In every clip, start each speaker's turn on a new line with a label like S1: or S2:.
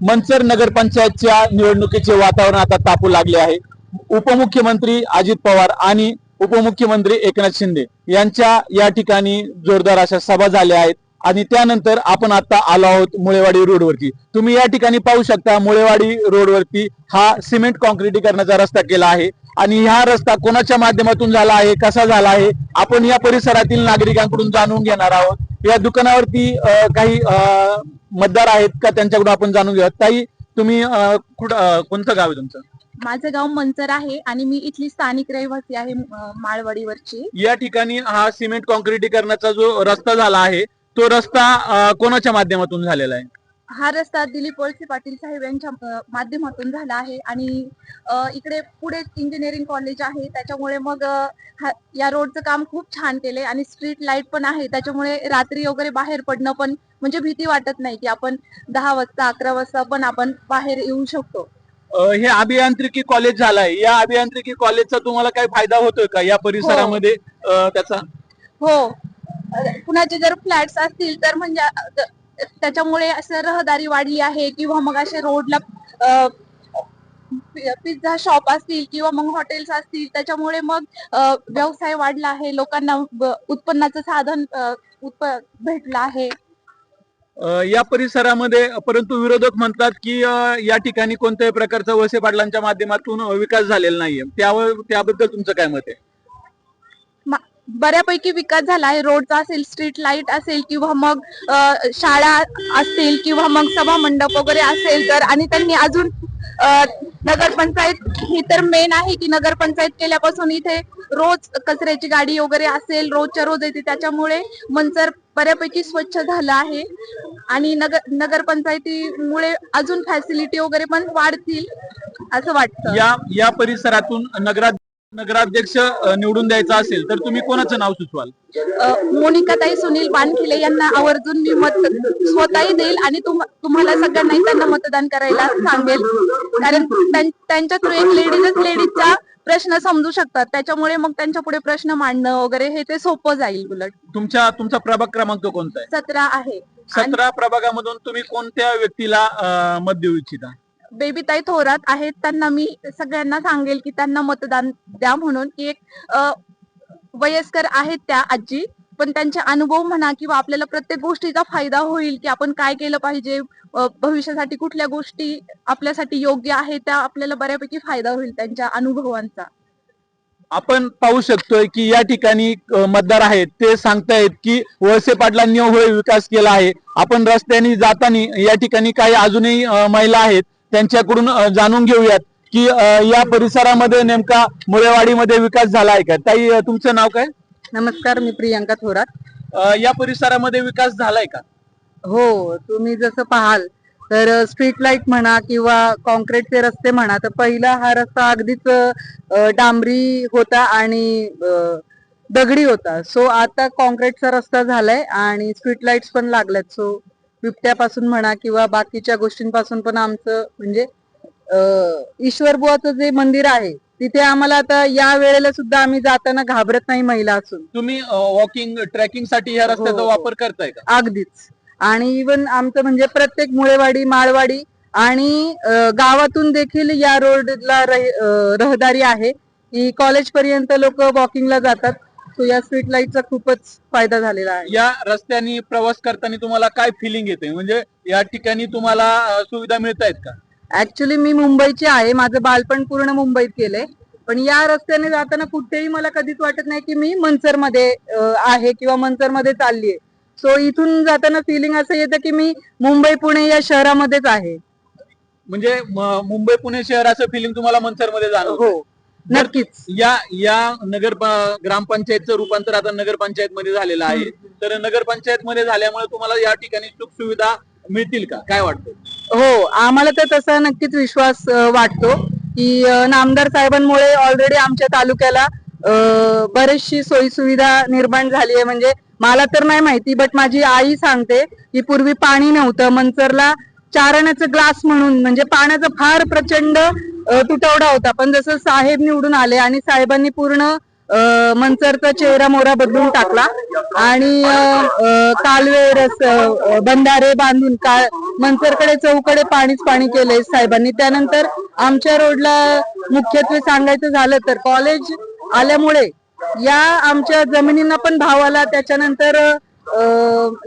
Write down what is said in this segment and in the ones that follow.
S1: मंचर नगरपंचायतच्या निवडणुकीचे वातावरण आता तापू लागले आहे. उपमुख्यमंत्री अजित पवार आणि उपमुख्यमंत्री एकनाथ शिंदे यांच्या या ठिकाणी जोरदार अशा सभा झाल्या आहेत आणि त्यानंतर आपण आता आलो आहोत मुळेवाडी रोडवरती. तुम्ही या ठिकाणी पाहू शकता मुळेवाडी रोडवरती हा सिमेंट कॉन्क्रिटीकरणाचा रस्ता केला आहे. आणि हा रस्ता कोणाच्या माध्यमातून झाला आहे कसा झाला आहे आपण या परिसरातील नागरिकांकडून जाणून घेणार आहोत. या दुकानावरती काही मतदार आहेत का त्यांच्याकडून आपण जाणून घेऊया ताई तुम्ही कोणतं गाव आहे तुमचं?
S2: माझं गाव मंचर आहे आणि मी इथली स्थानिक रहिवासी आहे माळवाडीवरची.
S1: या ठिकाणी हा सिमेंट कॉन्क्रिटीकरणाचा जो रस्ता झाला आहे तो रस्ता कोणाच्या माध्यमातून झालेला आहे?
S2: हा रस्ता दिलीप वळसे पाटील साहेब यांच्या माध्यमातून झाला आहे आणि इकडे पुढे इंजिनिअरिंग कॉलेज आहे. त्याच्यामुळे मग हा- या रोडचं काम खूप छान केले आणि स्ट्रीट लाइट पण आहे. त्याच्यामुळे रात्री वगैरे बाहेर पडणं पण म्हणजे भीती वाटत नाही की आपण दहा वाजता अकरा वाजता पण आपण बाहेर येऊ शकतो.
S1: हे अभियांत्रिकी कॉलेज झालाय. या अभियांत्रिकी कॉलेजचा तुम्हाला काही फायदा होतोय का? या परिसरामध्ये अं, त्याचा?
S2: हो. कुणाचे जर फ्लॅट्स असतील तर म्हणजे त्याच्यामुळे असं रहदारी वाढली आहे किंवा मग असे रोडला पिझ्झा शॉप असतील किंवा मग हॉटेल्स असतील त्याच्यामुळे मग व्यवसाय वाढला आहे. लोकांना उत्पन्नाचं साधन भेटलं आहे.
S1: या परिसरामध्ये परंतु विरोधक म्हणतात की या ठिकाणी कोणत्याही प्रकारचा वळसे पाटलांच्या माध्यमातून विकास झालेला नाहीये. त्यावर त्याबद्दल तुमचं काय मत आहे?
S2: बऱ्यापैकी विकास झाला आहे रोडचा असेल स्ट्रीट लाइट असेल किंवा मग शाळा असतील किंवा मग सभा मंडप वगैरे असेल तर आणि त्यांनी अजून नगरपंचायत ही तर मेन आहे की नगरपंचायत केल्यापासून इथे रोज कचऱ्याची गाडी वगैरे असेल रोजच्या रोज येते. त्याच्यामुळे मंचर बऱ्यापैकी स्वच्छ झालं आहे. आणि नगर नगरपंचायतीमुळे अजून फॅसिलिटी वगैरे पण वाढतील असं वाटतं.
S1: या या परिसरातून नगरा नगराध्यक्ष निवडून द्यायचा असेल तर तुम्ही कोणाचं नाव सुचवाल?
S2: मोनिकाताई सुनील बानखिले यांना आवर्जून मी मत स्वतःही देईल आणि तुम- तुम्हाला सगळ्यांनाही त्यांना मतदान करायला सांगेल. कारण त्यां- त्यांच्या थ्रू एक लेडीजच लेडीजचा प्रश्न समजू शकतात. त्याच्यामुळे मग त्यांच्या पुढे प्रश्न मांडणं वगैरे हे ते सोपं जाईल उलट.
S1: तुमच्या तुमचा प्रभाग क्रमांक कोणता आहे?
S2: सतरा आहे.
S1: सतरा प्रभागामधून तुम्ही कोणत्या व्यक्तीला मत देऊ इच्छिता?
S2: बेबीताई थोरात आहेत त्यांना मी सगळ्यांना सांगेल की त्यांना मतदान द्या म्हणून. की एक वयस्कर आहेत त्या आजी पण त्यांचे अनुभव म्हणा किंवा आपल्याला प्रत्येक गोष्टीचा फायदा होईल की आपण काय केलं पाहिजे भविष्यासाठी कुठल्या गोष्टी आपल्यासाठी योग्य आहे त्या आपल्याला बऱ्यापैकी फायदा होईल त्यांच्या अनुभवांचा.
S1: आपण पाहू शकतोय की या ठिकाणी मतदार आहेत. ते सांगतायत की वळसे पाटलांनी होय विकास केला आहे. आपण रस्त्याने जाताना या ठिकाणी काही अजूनही महिला आहेत. त्यांच्याकडून जाणून घेऊयात की या परिसरामध्ये नेमका मुळेवाडीमध्ये विकास झाला आहे का? ताई तुमचं नाव काय?
S3: नमस्कार मी प्रियांका थोरात.
S1: या परिसरामध्ये विकास झालाय का?
S3: हो तुम्ही जसं पाहाल तर स्ट्रीट लाइट म्हणा किंवा कॉन्क्रीटचे रस्ते म्हणा तर पहिला हा रस्ता अगदीच डांबरी होता आणि दगडी होता. सो आता कॉन्क्रीटचा रस्ता झालाय आणि स्ट्रीट लाईट्स पण लागल्यात. सो बिबट्यापासून म्हणा किंवा बाकीच्या गोष्टींपासून पण आमचं म्हणजे ईश्वरबुवाचं जे मंदिर आहे तिथे आम्हाला आता या वेळेला सुद्धा आम्ही जाताना घाबरत नाही महिला असून.
S1: तुम्ही वॉकिंग ट्रेकिंगसाठी या रस्त्याचा
S3: हो.
S1: वापर करताय का?
S3: अगदीच. आणि इवन आमचं म्हणजे प्रत्येक मुळेवाडी माळवाडी आणि गावातून देखील या रोडला रहदारी आहे की कॉलेज पर्यंत लोक वॉकिंगला जातात. सो या स्ट्रीट लाईटचा खूपच फायदा झालेला आहे.
S1: या रस्त्याने प्रवास करताना तुम्हाला काय फिलिंग येते? म्हणजे या ठिकाणी तुम्हाला अ, सुविधा मिळत आहेत का?
S3: ऍक्च्युली मी मुंबईची आहे. माझं बालपण पूर्ण मुंबईत केलंय पण या रस्त्याने जाताना कुठेही मला कधीच वाटत नाही की मी मंचरमध्ये अं, आहे किंवा मंचरमध्ये चाललीये. सो इथून जाताना फिलिंग असं येतं की मी मुंबई पुणे या शहरामध्येच आहे.
S1: म्हणजे म- मुंबई पुणे शहराचं फिलिंग तुम्हाला मनसरमध्ये जाणवतं
S3: हो. नक्कीच.
S1: या या नगर ग्रामपंचायतचं रूपांतर आता नगरपंचायत मध्ये झालेलं आहे. तर नगरपंचायत मध्ये झाल्यामुळे तुम्हाला या ठिकाणी सुख सुविधा मिळतील का? काय वाटतं
S3: हो आम्हाला तर तसा नक्कीच विश्वास वाटतो की नामदार साहेबांमुळे ऑलरेडी आमच्या तालुक्याला बरीचशी सोयी सुविधा निर्माण झाली आहे. म्हणजे मला तर नाही माहिती बट माझी आई सांगते की पूर्वी पाणी नव्हतं. मंचरला चारण्याचं ग्लास म्हणून म्हणजे पाण्याचा फार प्रचंड तुटवडा होता. पण जसं साहेब निवडून आले आणि साहेबांनी पूर्ण मंचरचा मनसरचा चेहरा मोहरा बदलून टाकला. आणि कालवे रस बंधारे बांधून का मनसरकडे चौकडे पाणीच पाणी केले साहेबांनी. त्यानंतर आमच्या रोडला मुख्यत्वे सांगायचं झालं तर कॉलेज आल्यामुळे या आमच्या जमिनींना पण भाव आला. त्याच्यानंतर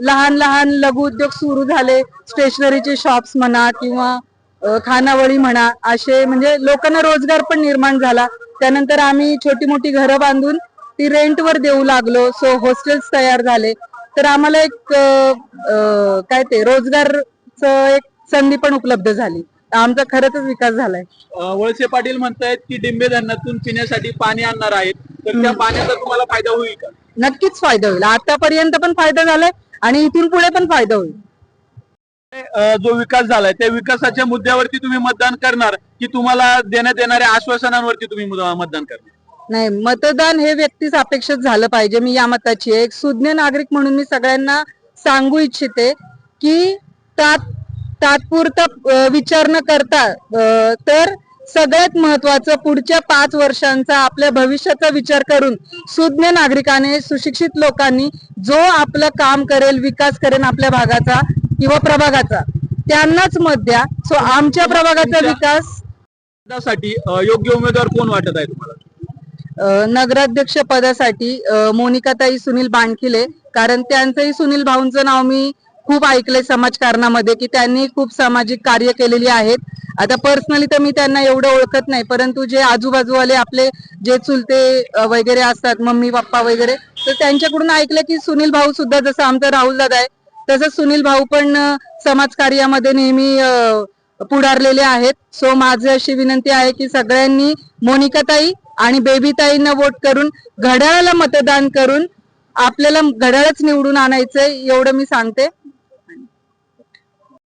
S3: लहान लहान लघु उद्योग सुरू झाले. स्टेशनरीचे शॉप्स म्हणा किंवा खानावळी म्हणा असे म्हणजे लोकांना रोजगार पण निर्माण झाला. त्यानंतर आम्ही छोटी मोठी घरं बांधून ती रेंटवर देऊ लागलो. सो हॉस्टेल्स तयार झाले. तर आम्हाला एक काय ते रोजगारचं एक संधी पण उपलब्ध झाली. आमचा खरंच विकास झालाय.
S1: वळसे पाटील म्हणतायत की डिंबे धरणातून पिण्यासाठी पाणी आणणार आहेत. तर त्या पाण्याचा तुम्हाला फायदा होईल का?
S3: नक्कीच फायदा होईल. आतापर्यंत पण फायदा झालाय आणि इथून पुढे पण फायदा होईल.
S1: जो विकास झालाय त्या विकासाच्या मुद्द्यावरती तुम्ही मतदान करणार की तुम्हाला देण्यात येणाऱ्या आश्वासनांवरती तुम्ही मतदान करणार?
S3: नाही मतदान हे व्यक्तीच अपेक्षित झालं पाहिजे मी या मताची एक सुज्ञ नागरिक म्हणून मी सगळ्यांना सांगू इच्छिते की तात तात्पुरता विचार न करता तर सगळ्यात महत्वाचं पुढच्या पाच वर्षांचा आपल्या भविष्याचा विचार करून सुज्ञ नागरिकाने सुशिक्षित लोकांनी जो आपलं काम करेल विकास करेल आपल्या भागाचा किंवा प्रभागाचा त्यांनाच मत द्या. सो आमच्या प्रभागाचा
S1: विकाससाठी योग्य उमेदवार कोण वाटत आहे तुम्हाला?
S3: नगराध्यक्ष पदासाठी मोनिकाताई सुनील बाणखिले कारण त्यांचंही सुनील भाऊंचं नाव मी खूप ऐकलंय समाजकारणामध्ये की त्यांनी खूप सामाजिक कार्य केलेली आहेत. आता पर्सनली तर मी त्यांना एवढं ओळखत नाही परंतु जे आजूबाजूवाले आपले जे चुलते वगैरे असतात मम्मी पप्पा वगैरे तर त्यांच्याकडून ऐकलं की सुनील भाऊ सुद्धा जसं आमचा राहुल दादा आहे तसंच सुनील भाऊ पण समाजकार्यामध्ये नेहमी पुढारलेले आहेत. सो माझी अशी विनंती आहे की सगळ्यांनी मोनिकाताई आणि बेबीताईंना वोट करून घड्याळाला मतदान करून आपल्याला घड्याळच निवडून आणायचंय एवढं मी सांगते.